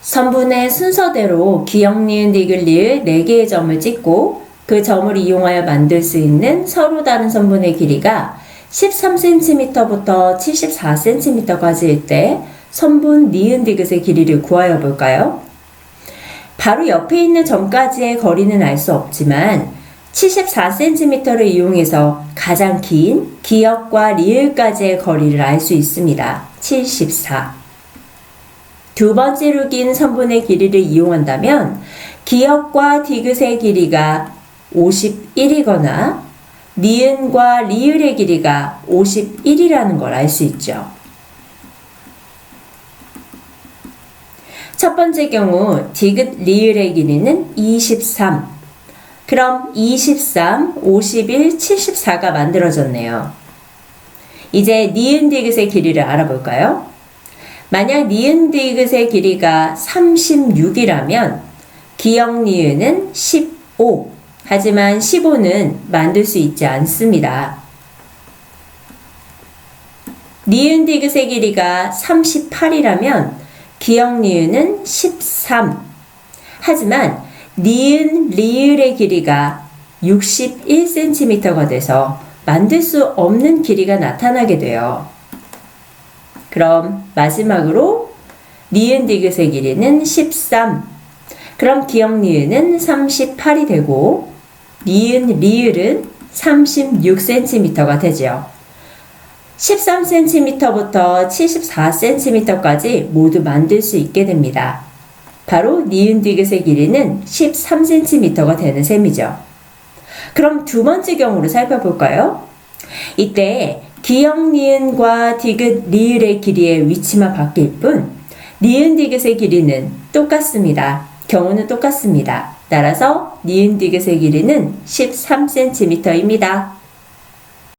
선분의 순서대로 기역, 니은, 디귿, 리을 4개의 점을 찍고 그 점을 이용하여 만들 수 있는 서로 다른 선분의 길이가 13cm부터 74cm까지일 때 선분 니은 디귿의 길이를 구하여 볼까요? 바로 옆에 있는 점까지의 거리는 알 수 없지만 74cm를 이용해서 가장 긴 기역과 리을까지의 거리를 알 수 있습니다. 74. 두 번째로 긴 선분의 길이를 이용한다면 기역과 디귿의 길이가 51이거나 니은과 리을의 길이가 51이라는 걸 알 수 있죠. 첫 번째 경우 디귿 리을의 길이는 23. 그럼 23, 51, 74가 만들어졌네요. 이제 니은 디귿의 길이를 알아볼까요? 만약 니은 디귿의 길이가 36이라면 기역 니은은 15. 하지만 15는 만들 수 있지 않습니다. 니은 디귿의 길이가 38이라면 기역 니은은 13. 하지만 니은 리을의 길이가 61cm가 돼서 만들 수 없는 길이가 나타나게 돼요. 그럼 마지막으로 니은 디귿의 길이는 13. 그럼 기역 니은은 38이 되고 니은 리을은 36cm가 되죠. 13cm부터 74cm까지 모두 만들 수 있게 됩니다. 바로 니은 디귿의 길이는 13cm가 되는 셈이죠. 그럼 두 번째 경우를 살펴볼까요? 이때 기역 니은과 디귿 리을의 길이의 위치만 바뀔 뿐 니은 디귿의 길이는 똑같습니다. 경우는 똑같습니다. 따라서 니은 디귿의 길이는 13cm입니다.